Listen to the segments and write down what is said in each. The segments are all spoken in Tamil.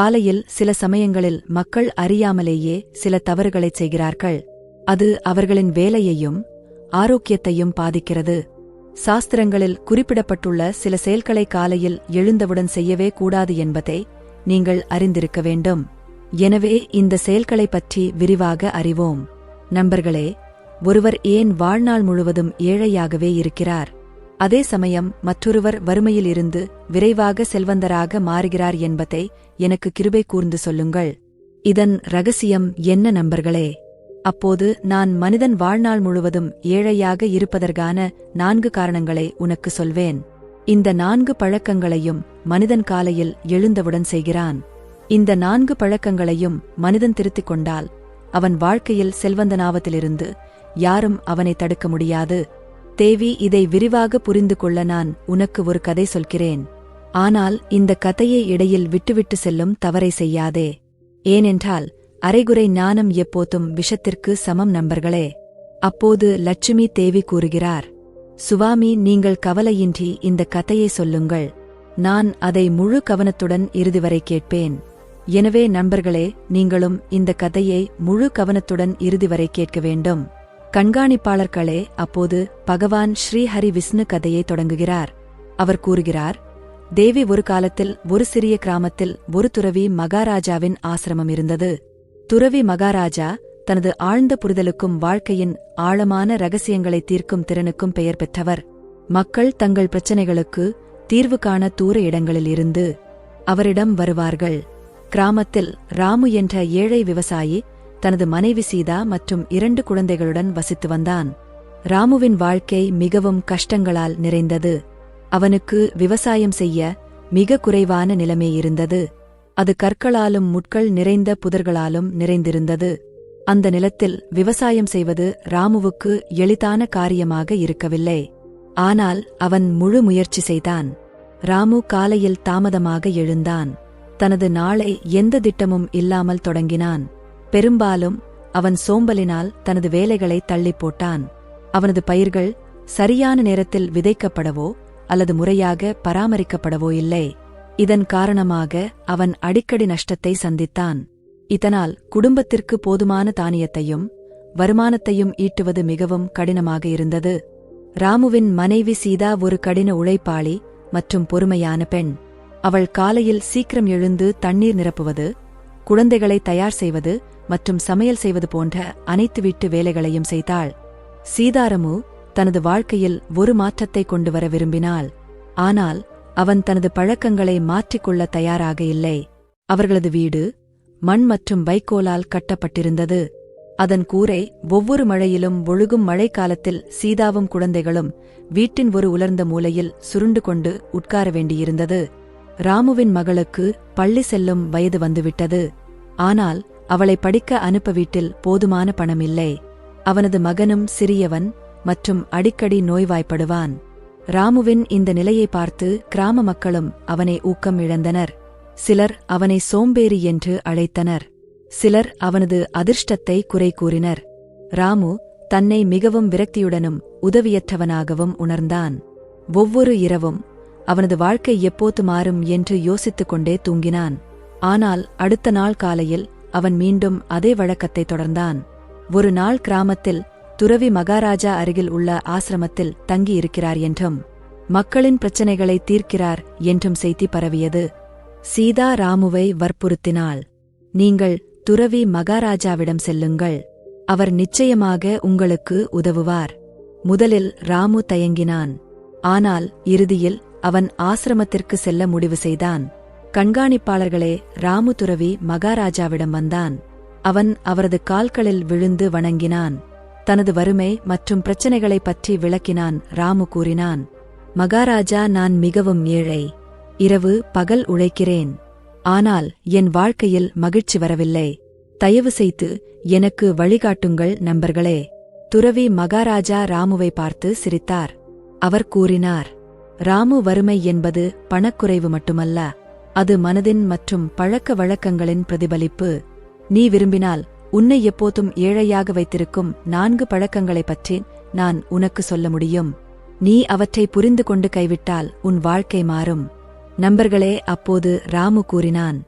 காலையில் சில சமயங்களில் மக்கள் அறியாமலேயே சில தவறுகளைச் செய்கிறார்கள். அது அவர்களின் வேலையையும் ஆரோக்கியத்தையும் பாதிக்கிறது. சாஸ்திரங்களில் குறிப்பிடப்பட்டுள்ள சில செயல்களை காலையில் எழுந்தவுடன் செய்யவே கூடாது என்பதை நீங்கள் அறிந்திருக்க வேண்டும். எனவே இந்த செயல்களைப் பற்றி விரிவாக அறிவோம். நண்பர்களே ஒருவர் ஏன் வாழ்நாள் முழுவதும் ஏழையாகவே இருக்கிறார்? அதே சமயம் மற்றொருவர் வறுமையில் இருந்து விரைவாக செல்வந்தராக மாறுகிறார் என்பதை எனக்கு கிருபை கூர்ந்து சொல்லுங்கள். இதன் ரகசியம் என்ன நண்பர்களே? அப்போது நான் மனிதன் வாழ்நாள் முழுவதும் ஏழையாக இருப்பதற்கான நான்கு காரணங்களை உனக்கு சொல்வேன். இந்த நான்கு பழக்கங்களையும் மனிதன் காலையில் எழுந்தவுடன் செய்கிறான். இந்த நான்கு பழக்கங்களையும் மனிதன் திருத்திக் கொண்டால் அவன் வாழ்க்கையில் செல்வந்தனாவத்திலிருந்து யாரும் அவனை தடுக்க முடியாது. தேவி இதை விரிவாக புரிந்து கொள்ள நான் உனக்கு ஒரு கதை சொல்கிறேன். ஆனால் இந்த கதையை இடையில் விட்டுவிட்டு செல்லும் தவறை செய்யாதே. ஏனென்றால் அரைகுறை ஞானம் எப்போதும் விஷத்திற்கு சமம் நண்பர்களே. அப்போது லட்சுமி தேவி கூறுகிறார் சுவாமி நீங்கள் கவலையின்றி இந்த கதையை சொல்லுங்கள். நான் அதை முழு கவனத்துடன் இறுதி வரை கேட்பேன். எனவே நண்பர்களே நீங்களும் இந்த கதையை முழு கவனத்துடன் இறுதி வரை கேட்க வேண்டும். கண்காணிப்பாளர்களே அப்போது பகவான் ஸ்ரீஹரி விஷ்ணு கதையை தொடங்குகிறார். அவர் கூறுகிறார் தேவி ஒரு காலத்தில் ஒரு சிறிய கிராமத்தில் ஒரு துறவி மகாராஜாவின் ஆசிரமம் இருந்தது. துறவி மகாராஜா தனது ஆழ்ந்த புரிதலுக்கும் வாழ்க்கையின் ஆழமான ரகசியங்களை தீர்க்கும் திறனுக்கும் பெயர் பெற்றவர். மக்கள் தங்கள் பிரச்சனைகளுக்கு தீர்வு காண தூர இடங்களில் இருந்து அவரிடம் வருவார்கள். கிராமத்தில் ராமு என்ற ஏழை விவசாயி தனது மனைவி சீதா மற்றும் இரண்டு குழந்தைகளுடன் வசித்து வந்தான். ராமுவின் வாழ்க்கை மிகவும் கஷ்டங்களால் நிறைந்தது. அவனுக்கு விவசாயம் செய்ய மிக குறைவான நிலைமை இருந்தது. அது கற்களாலும் முட்கள் நிறைந்த புதர்களாலும் நிறைந்திருந்தது. அந்த நிலத்தில் விவசாயம் செய்வது ராமுவுக்கு எளிதான காரியமாக இருக்கவில்லை. ஆனால் அவன் முழு முயற்சி செய்தான். ராமு காலையில் தாமதமாக எழுந்தான். தனது நாளை எந்த திட்டமும் இல்லாமல் தொடங்கினான். பெரும்பாலும் அவன் சோம்பலினால் தனது வேலைகளை தள்ளிப் போட்டான். அவனது பயிர்கள் சரியான நேரத்தில் விதைக்கப்படவோ அல்லது முறையாக பராமரிக்கப்படவோ இல்லை. இதன் காரணமாக அவன் அடிக்கடி நஷ்டத்தை சந்தித்தான். இதனால் குடும்பத்திற்கு போதுமான தானியத்தையும் வருமானத்தையும் ஈட்டுவது மிகவும் கடினமாக இருந்தது. ராமுவின் மனைவி சீதா ஒரு கடின உழைப்பாளி மற்றும் பொறுமையான பெண். அவள் காலையில் சீக்கிரம் எழுந்து தண்ணீர் நிரப்புவது குழந்தைகளை தயார் செய்வது மற்றும் சமையல் செய்வது போன்ற அனைத்து வீட்டு வேலைகளையும் செய்தாள். சீதாரமு தனது வாழ்க்கையில் ஒரு மாற்றத்தை கொண்டு வர விரும்பினாள். ஆனால் அவன் தனது பழக்கங்களை மாற்றிக்கொள்ள தயாராக இல்லை. அவர்களது வீடு மண் மற்றும் வைக்கோலால் கட்டப்பட்டிருந்தது. அதன் கூரை ஒவ்வொரு மழையிலும் ஒழுகும் மழைக்காலத்தில் சீதாவும் குழந்தைகளும் வீட்டின் ஒரு உலர்ந்த மூலையில் சுருண்டு கொண்டு உட்கார வேண்டியிருந்தது. ராமுவின் மகளுக்கு பள்ளி செல்லும் வயது வந்துவிட்டது. ஆனால் அவளை படிக்க அனுப்ப வீட்டில் போதுமான பணம் இல்லை அவனது மகனும் சிறியவன் மற்றும் அடிக்கடி நோய்வாய்ப்படுவான். ராமுவின் இந்த நிலையை பார்த்து கிராம மக்களும் அவனை ஊக்கம் இழந்தனர். சிலர் அவனை சோம்பேறி என்று அழைத்தனர். சிலர் அவனது அதிர்ஷ்டத்தை குறை கூறினர். ராமு தன்னை மிகவும் விரக்தியுடனும் உதவியற்றவனாகவும் உணர்ந்தான். ஒவ்வொரு இரவும் அவனது வாழ்க்கை எப்போது மாறும் என்று யோசித்துக் கொண்டே தூங்கினான். ஆனால் அடுத்த நாள் காலையில் அவன் மீண்டும் அதே வழக்கத்தை தொடர்ந்தான். ஒரு நாள் கிராமத்தில் துறவி மகாராஜா அருகில் உள்ள ஆசிரமத்தில் தங்கியிருக்கிறார் என்றும் மக்களின் பிரச்சனைகளை தீர்க்கிறார் என்றும் செய்தி பரவியது. சீதா ராமுவை வற்புறுத்தினாள். நீங்கள் துறவி மகாராஜாவிடம் செல்லுங்கள். அவர் நிச்சயமாக உங்களுக்கு உதவுவார். முதலில் ராமு தயங்கினான். ஆனால் இறுதியில் அவன் ஆசிரமத்திற்கு செல்ல முடிவு செய்தான். கண்காணிப்பாளர்களே ராமு துறவி மகாராஜாவிடம் வந்தான். அவன் அவரது கால்களில் விழுந்து வணங்கினான். தனது வறுமை மற்றும் பிரச்சனைகளைப் பற்றி விளக்கினான் ராமு கூறினான் மகாராஜா நான் மிகவும் ஏழை. இரவு பகல் உழைக்கிறேன். ஆனால் என் வாழ்க்கையில் மகிழ்ச்சி வரவில்லை. தயவு செய்து எனக்கு வழிகாட்டுங்கள் நண்பர்களே. துறவி மகாராஜா ராமுவை பார்த்து சிரித்தார். அவர் கூறினார் ராமு வறுமை என்பது பணக்குறைவு மட்டுமல்ல. அது மனதின் மற்றும் பழக்க வழக்கங்களின் பிரதிபலிப்பு. நீ விரும்பினால் உன்னை எப்போதும் ஏழையாக வைத்திருக்கும் நான்கு பழக்கங்களைப் பற்றி நான் உனக்கு சொல்ல முடியும். நீ அவற்றை புரிந்து கொண்டு கைவிட்டால் உன் வாழ்க்கை மாறும். நண்பர்களே அப்போது ராமு கூறினான்.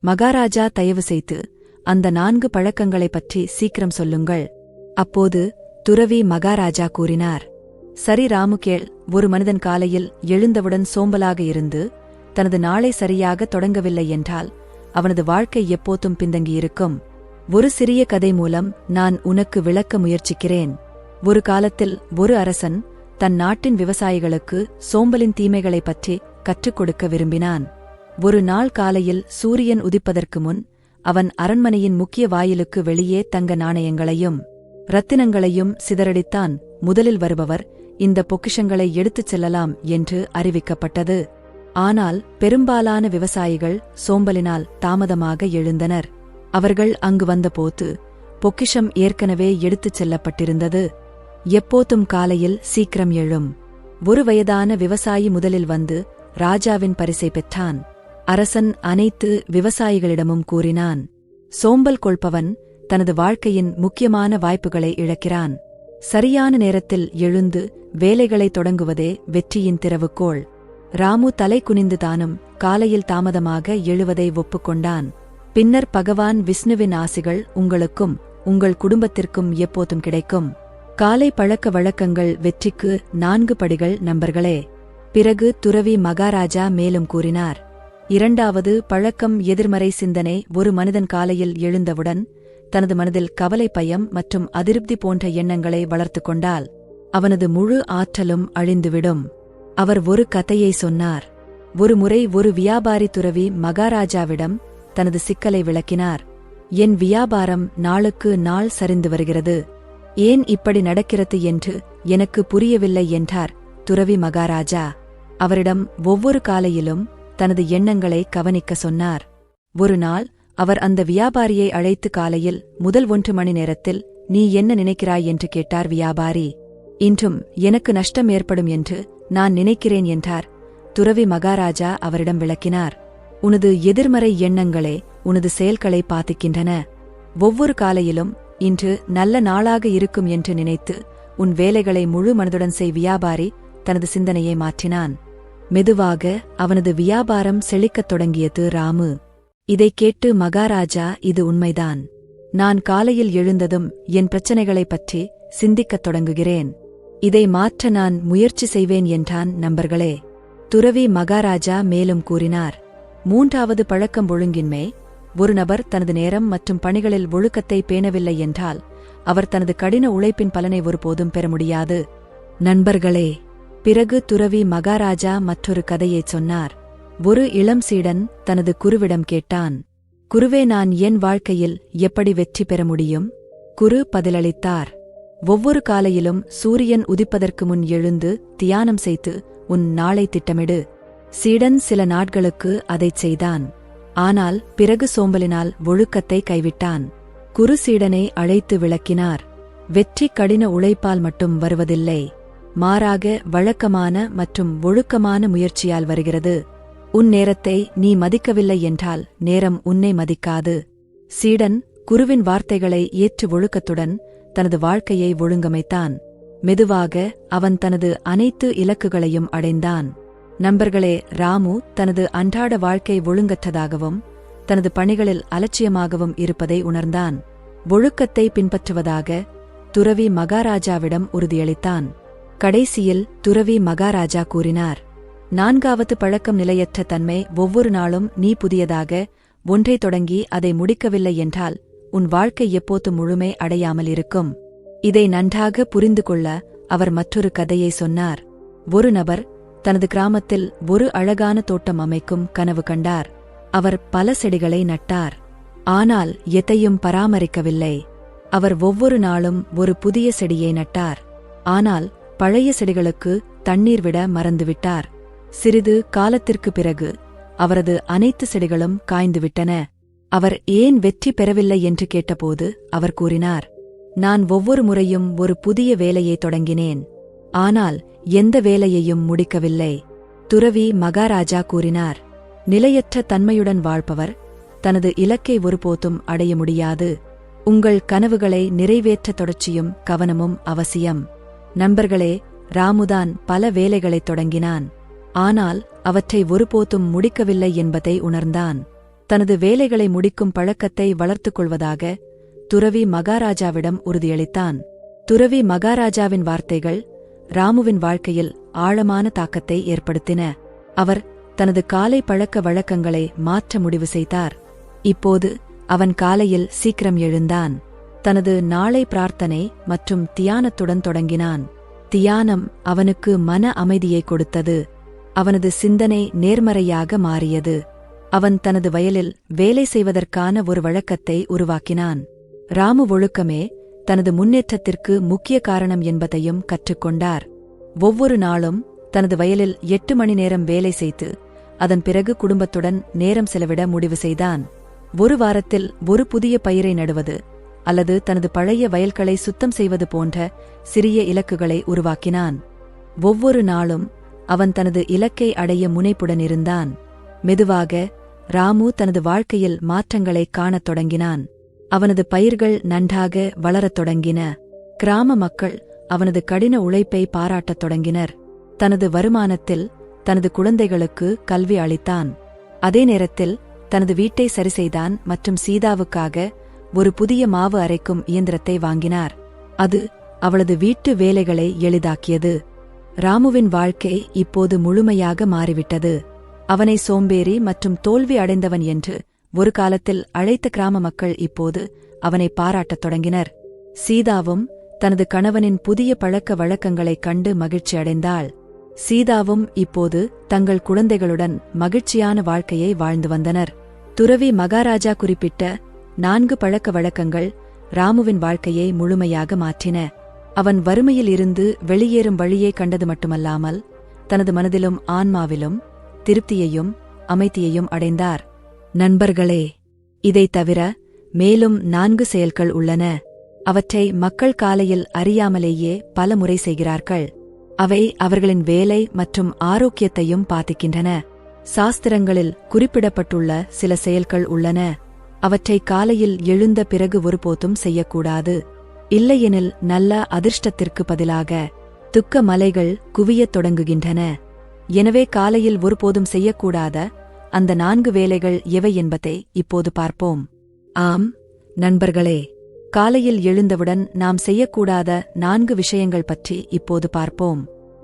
மகாராஜா தயவு செய்து அந்த நான்கு பழக்கங்களைப் பற்றி சீக்கிரம் சொல்லுங்கள். அப்போது துறவி மகாராஜா கூறினார். சரி ராமுகேள் ஒரு மனிதன் காலையில் எழுந்தவுடன் சோம்பலாக இருந்து தனது நாளை சரியாக தொடங்கவில்லை என்றால் அவனது வாழ்க்கை எப்போதும் பிந்தங்கியிருக்கும் ஒரு சிறிய கதை மூலம் நான் உனக்கு விளக்க முயற்சிக்கிறேன். ஒரு காலத்தில் ஒரு அரசன் தன் நாட்டின் விவசாயிகளுக்கு சோம்பலின் தீமைகளைப் பற்றி கற்றுக் கொடுக்க விரும்பினான். ஒரு நாள் காலையில் சூரியன் உதிப்பதற்கு முன் அவன் அரண்மனையின் முக்கிய வாயிலுக்கு வெளியே தங்க நாணயங்களையும் ரத்தினங்களையும் சிதறடித்தான். முதலில் வருபவர் இந்த பொக்கிஷங்களை எடுத்துச் செல்லலாம் என்று அறிவிக்கப்பட்டது. ஆனால் பெரும்பாலான விவசாயிகள் சோம்பலினால் தாமதமாக எழுந்தனர். அவர்கள் அங்கு வந்தபோது பொக்கிஷம் ஏற்கனவே எடுத்துச் செல்லப்பட்டிருந்தது. எப்போதும் காலையில் சீக்கிரம் எழும். ஒரு வயதான விவசாயி முதலில் வந்து ராஜாவின் பரிசை பெற்றான். அரசன் அனைத்து விவசாயிகளிடமும் கூறினான் சோம்பல் கொள்பவன் தனது வாழ்க்கையின் முக்கியமான வாய்ப்புகளை இழக்கிறான். சரியான நேரத்தில் எழுந்து வேலைகளை தொடங்குவதே வெற்றியின் திறவுகோள். ராமு தலை குனிந்து தானும் காலையில் தாமதமாக எழுவதை ஒப்புக்கொண்டான். பின்னர் பகவான் விஷ்ணுவின் ஆசிகள் உங்களுக்கும் உங்கள் குடும்பத்திற்கும் எப்போதும் கிடைக்கும். காலை பழக்க வழக்கங்கள் வெற்றிக்கு நான்கு படிகள் நண்பர்களே பிறகு துறவி மகாராஜா மேலும் கூறினார். இரண்டாவது பழக்கம் எதிர்மறை சிந்தனை ஒரு மனிதன் காலையில் எழுந்தவுடன் தனது மனதில் கவலை பயம் மற்றும் அதிருப்தி போன்ற எண்ணங்களை வளர்த்து கொண்டால் அவனது முழு ஆற்றலும் அழிந்துவிடும். அவர் ஒரு கதையை சொன்னார். ஒருமுறை ஒரு வியாபாரி துறவி மகாராஜாவிடம் தனது சிக்கலை விளக்கினார். என் வியாபாரம் நாளுக்கு நாள் சரிந்து வருகிறது. ஏன் இப்படி நடக்கிறது என்று எனக்கு புரியவில்லை என்றார் துறவி மகாராஜா. அவரிடம் ஒவ்வொரு காலையிலும் தனது எண்ணங்களை கவனிக்க சொன்னார். ஒரு நாள் அவர் அந்த வியாபாரியை அழைத்து காலையில் முதல் ஒன்று மணி நேரத்தில் நீ என்ன நினைக்கிறாய்? என்று கேட்டார் வியாபாரி. இன்றும் எனக்கு நஷ்டம் ஏற்படும் என்று நான் நினைக்கிறேன் என்றார். துறவி மகாராஜா அவரிடம் விளக்கினார். உனது எதிர்மறை எண்ணங்களே உனது செயல்களை பாதிக்கின்றன. ஒவ்வொரு காலையிலும் இன்று நல்ல நாளாக இருக்கும் என்று நினைத்து உன் வேலைகளை முழு மனதுடன் செய் வியாபாரி தனது சிந்தனையை மாற்றினான். மெதுவாக அவனது வியாபாரம் செழிக்கத் தொடங்கியது ராமு. இதைக் கேட்டு மகாராஜா இது உண்மைதான். நான் காலையில் எழுந்ததும் என் பிரச்சனைகளைப் பற்றி சிந்திக்கத் தொடங்குகிறேன். இதை மாற்ற நான் முயற்சி செய்வேன் என்றான் நம்பர்களே துறவி மகாராஜா மேலும் கூறினார் மூன்றாவது பழக்கம் ஒழுங்கின்மை ஒரு நபர் தனது நேரம் மற்றும் பணிகளில் ஒழுக்கத்தை பேணவில்லை என்றால் அவர் தனது கடின உழைப்பின் பலனை ஒருபோதும் பெற முடியாது. நண்பர்களே பிறகு துறவி மகாராஜா மற்றொரு கதையைச் சொன்னார். ஒரு இளம் சீடன் தனது குருவிடம் கேட்டான் குருவே நான் என் வாழ்க்கையில் எப்படி வெற்றி பெற முடியும்? குரு பதிலளித்தார் ஒவ்வொரு காலையிலும் சூரியன் உதிப்பதற்கு முன் எழுந்து தியானம் செய்து உன் நாளை திட்டமிடு. சீடன் சில நாட்களுக்கு அதைச் செய்தான். ஆனால் பிறகு சோம்பலினால் ஒழுக்கத்தை கைவிட்டான். குரு சீடனை அழைத்து விளக்கினார். வெற்றி கடின உழைப்பால் மட்டும் வருவதில்லை. மாறாக வழக்கமான மற்றும் ஒழுக்கமான முயற்சியால் வருகிறது. உன் நேரத்தை நீ மதிக்கவில்லை என்றால் நேரம் உன்னை மதிக்காது. சீடன் குருவின் வார்த்தைகளை ஏற்று ஒழுக்கத்துடன் தனது வாழ்க்கையை ஒழுங்கமைத்தான். மெதுவாக அவன் தனது அனைத்து இலக்குகளையும் அடைந்தான். நண்பர்களே ராமு தனது அன்றாட வாழ்க்கை ஒழுங்கற்றதாகவும் தனது பணிகளில் அலட்சியமாகவும் இருப்பதை உணர்ந்தான். ஒழுக்கத்தை பின்பற்றுவதாக துறவி மகாராஜாவிடம் உறுதியளித்தான். கடைசியில் துறவி மகாராஜா கூறினார் நான்காவது பழக்கம் நிலையற்ற தன்மை ஒவ்வொரு நாளும் நீ புதியதாக ஒன்றை தொடங்கி அதை முடிக்கவில்லை என்றால் உன் வாழ்க்கை எப்போது முழுமை அடையாமல் இருக்கும்? இதை நன்றாக புரிந்து கொள்ள அவர் மற்றொரு கதையை சொன்னார். ஒரு நபர் தனது கிராமத்தில் ஒரு அழகான தோட்டம் அமைக்கும் கனவு கண்டார். அவர் பல செடிகளை நட்டார். ஆனால் எதையும் பராமரிக்கவில்லை. அவர் ஒவ்வொரு நாளும் ஒரு புதிய செடியை நட்டார். ஆனால் பழைய செடிகளுக்கு தண்ணீர் விட மறந்துவிட்டார். சிறிது காலத்திற்கு பிறகு அவரது அனைத்து செடிகளும் காய்ந்துவிட்டன அவர் ஏன் வெற்றி பெறவில்லை என்று கேட்டபோது அவர் கூறினார் நான் ஒவ்வொரு முறையும் ஒரு புதிய வேலையை தொடங்கினேன். ஆனால் எந்த வேலையையும் முடிக்கவில்லை. துறவி மகாராஜா கூறினார் நிலையற்ற தன்மையுடன் வாழ்பவர் தனது இலக்கை ஒருபோதும் அடைய முடியாது. உங்கள் கனவுகளை நிறைவேற்ற தொடர்ச்சியும் கவனமும் அவசியம். நண்பர்களே ராமுதான் பல வேலைகளைத் தொடங்கினான். ஆனால் அவற்றை ஒருபோதும் முடிக்கவில்லை என்பதை உணர்ந்தான். தனது வேலைகளை முடிக்கும் பழக்கத்தை வளர்த்துக் கொள்வதாக துறவி மகாராஜாவிடம் உறுதியளித்தான். துறவி மகாராஜாவின் வார்த்தைகள் ராமுவின் வாழ்க்கையில் ஆழமான தாக்கத்தை ஏற்படுத்தின. அவர் தனது காலை பழக்க வழக்கங்களை மாற்ற முடிவு செய்தார். இப்போது அவன் காலையில் சீக்கிரம் எழுந்தான். தனது நாளை பிரார்த்தனை மற்றும் தியானத்துடன் தொடங்கினான். தியானம் அவனுக்கு மன அமைதியை கொடுத்தது. அவனது சிந்தனை நேர்மறையாக மாறியது. அவன் தனது வயலில் வேலை செய்வதற்கான ஒரு வழக்கத்தை உருவாக்கினான். ராமு ஒழுக்கமே தனது முன்னேற்றத்திற்கு முக்கிய காரணம் என்பதையும் கற்றுக்கொண்டார். ஒவ்வொரு நாளும் தனது வயலில் எட்டு மணி நேரம் வேலை செய்து அதன் பிறகு குடும்பத்துடன் நேரம் செலவிட முடிவு செய்தான். ஒரு வாரத்தில் ஒரு புதிய பயிரை நடுவது அல்லது தனது பழைய வயல்களை சுத்தம் செய்வது போன்ற சிறிய இலக்குகளை உருவாக்கினான். ஒவ்வொரு நாளும் அவன் தனது இலக்கை அடைய முனைப்புடன் இருந்தான். மெதுவாக ராமு தனது வாழ்க்கையில் மாற்றங்களை காணத் தொடங்கினான். அவனது பயிர்கள் நன்றாக வளரத் தொடங்கின. கிராம மக்கள் அவனது கடின உழைப்பை பாராட்டத் தொடங்கினர். தனது வருமானத்தில் தனது குழந்தைகளுக்கு கல்வி அளித்தான். அதே நேரத்தில் தனது வீட்டை சரிசெய்தான் மற்றும் சீதாவுக்காக ஒரு புதிய மாவு அரைக்கும் இயந்திரத்தை வாங்கினார். அது அவளது வீட்டு வேலைகளை எளிதாக்கியது. ராமுவின் வாழ்க்கை இப்போது முழுமையாக மாறிவிட்டது. அவனை சோம்பேறி மற்றும் தோல்வி அடைந்தவன் என்று ஒரு காலத்தில் அழைத்த கிராம மக்கள் இப்போது அவனை பாராட்டத் தொடங்கினர். சீதாவும் தனது கணவனின் புதிய பழக்க வழக்கங்களைக் கண்டு மகிழ்ச்சி அடைந்தாள். சீதாவும் இப்போது தங்கள் குழந்தைகளுடன் மகிழ்ச்சியான வாழ்க்கையை வாழ்ந்து வந்தனர். துறவி மகாராஜா குறிப்பிட்ட நான்கு பழக்க வழக்கங்கள் ராமுவின் வாழ்க்கையை முழுமையாக மாற்றின. அவன் வறுமையில் இருந்து வெளியேறும் வழியை கண்டது மட்டுமல்லாமல் தனது மனதிலும் ஆன்மாவிலும் திருப்தியையும் அமைதியையும் அடைந்தார். நண்பர்களே இதைத் தவிர மேலும் நான்கு செயல்கள் உள்ளன. அவற்றை மக்கள் காலையில் அறியாமலேயே பல முறை செய்கிறார்கள். அவை அவர்களின் வேலை மற்றும் ஆரோக்கியத்தையும் பாதிக்கின்றன. சாஸ்திரங்களில் குறிப்பிடப்பட்டுள்ள சில செயல்கள் உள்ளன. அவற்றை காலையில் எழுந்த பிறகு ஒருபோதும் செய்யக்கூடாது. இல்லையெனில் நல்ல அதிர்ஷ்டத்திற்கு பதிலாக துக்க மலைகள் குவியத் தொடங்குகின்றன. எனவே காலையில் ஒருபோதும் செய்யக்கூடாத அந்த நான்கு வேலைகள் எவை என்பதை இப்போது பார்ப்போம். ஆம் நண்பர்களே காலையில் எழுந்தவுடன் நாம் செய்யக்கூடாத நான்கு விஷயங்கள் பற்றி இப்போது பார்ப்போம்.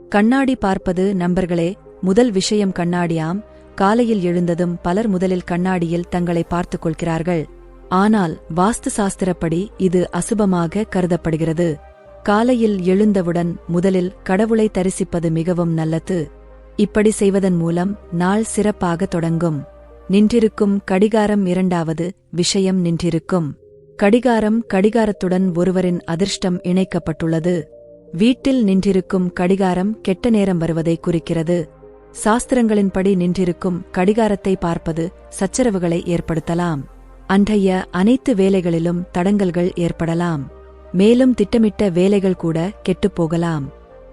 கண்ணாடி பார்ப்பது நண்பர்களே முதல் விஷயம் கண்ணாடியாம். காலையில் எழுந்ததும் பலர் முதலில் கண்ணாடியில் தங்களை பார்த்துக் கொள்கிறார்கள். ஆனால் வாஸ்து சாஸ்திரப்படி இது அசுபமாக கருதப்படுகிறது. காலையில் எழுந்தவுடன் முதலில் கடவுளை தரிசிப்பது மிகவும் நல்லது. இப்படி செய்வதன் மூலம் நாள் சிறப்பாக தொடங்கும். நின்றிருக்கும் கடிகாரம் இரண்டாவது விஷயம் நின்றிருக்கும். கடிகாரம் கடிகாரத்துடன் ஒருவரின் அதிர்ஷ்டம் இணைக்கப்பட்டுள்ளது. வீட்டில் நின்றிருக்கும் கடிகாரம் கெட்ட நேரம் வருவதை குறிக்கிறது. சாஸ்திரங்களின்படி நின்றிருக்கும் கடிகாரத்தை பார்ப்பது சச்சரவுகளை ஏற்படுத்தலாம். அன்றைய அனைத்து வேலைகளிலும் தடங்கல்கள் ஏற்படலாம். மேலும் திட்டமிட்ட வேலைகள் கூட கெட்டுப்போகலாம்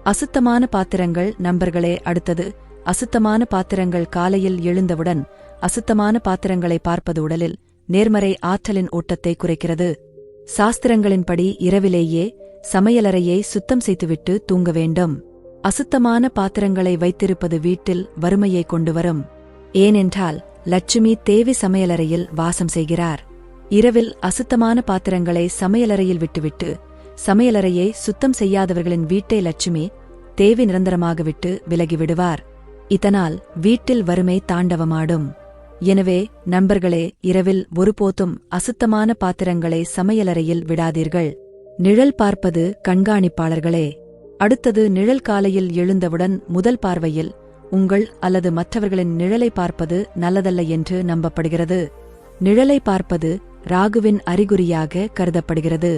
அசுத்தமான பாத்திரங்கள் நண்பர்களே அடுத்தது அசுத்தமான பாத்திரங்கள் காலையில் எழுந்தவுடன் அசுத்தமான பாத்திரங்களை பார்ப்பது உடலில் நேர்மறை ஆற்றலின் ஓட்டத்தை குறைக்கிறது. சாஸ்திரங்களின்படி இரவிலேயே சமையலறையை சுத்தம் செய்துவிட்டு தூங்க வேண்டும். அசுத்தமான பாத்திரங்களை வைத்திருப்பது வீட்டில் வறுமையை கொண்டுவரும் ஏனென்றால் லட்சுமி தேவி சமையலறையில் வாசம் செய்கிறார். இரவில் அசுத்தமான பாத்திரங்களை சமையலறையில் விட்டுவிட்டு சமையலறையை சுத்தம் செய்யாதவர்களின் வீட்டை லட்சுமி தேவி நிரந்தரமாக விட்டு விலகிவிடுவார் இதனால் வீட்டில் வறுமை தாண்டவமாடும். எனவே நண்பர்களே இரவில் ஒருபோதும் அசுத்தமான பாத்திரங்களை சமையலறையில் விடாதீர்கள். நிழல் பார்ப்பது கண்காணிப்பாளர்களே. அடுத்தது நிழல் காலையில் எழுந்தவுடன் முதல் பார்வையில் உங்கள் அல்லது மற்றவர்களின் நிழலை பார்ப்பது நல்லதல்ல என்று நம்பப்படுகிறது. நிழலை பார்ப்பது ராகுவின் அறிகுறியாக கருதப்படுகிறது.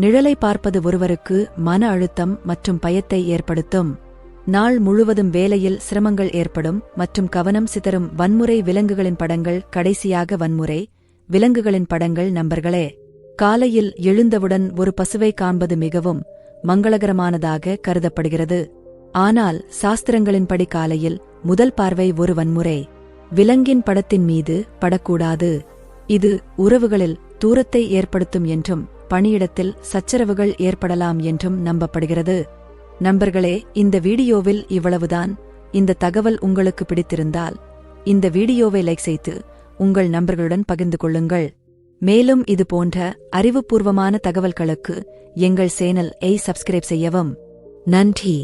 நிழலை பார்ப்பது ஒருவருக்கு மன அழுத்தம் மற்றும் பயத்தை ஏற்படுத்தும். நாள் முழுவதும் வேலையில் சிரமங்கள் ஏற்படும் மற்றும் கவனம் சிதறும் வன்முறை விலங்குகளின் படங்கள் கடைசியாக வன்முறை விலங்குகளின் படங்கள் நம்பர்களே காலையில் எழுந்தவுடன் ஒரு பசுவை காண்பது மிகவும் மங்களகரமானதாக கருதப்படுகிறது. ஆனால் சாஸ்திரங்களின்படி காலையில் முதல் பார்வை ஒரு வன்முறை. விலங்கின் படத்தின் மீது படக்கூடாது. இது உறவுகளில் தூரத்தை ஏற்படுத்தும் என்றும் பணியிடத்தில் சச்சரவுகள் ஏற்படலாம் என்றும் நம்பப்படுகிறது. நண்பர்களே இந்த வீடியோவில் இவ்வளவுதான். இந்த தகவல் உங்களுக்கு பிடித்திருந்தால் இந்த வீடியோவை லைக் செய்து உங்கள் நண்பர்களுடன் பகிர்ந்து கொள்ளுங்கள். மேலும் இது போன்ற அறிவுபூர்வமான தகவல்களுக்கு எங்கள் சேனல் ஐ சப்ஸ்கிரைப் செய்யவும். நன்றி!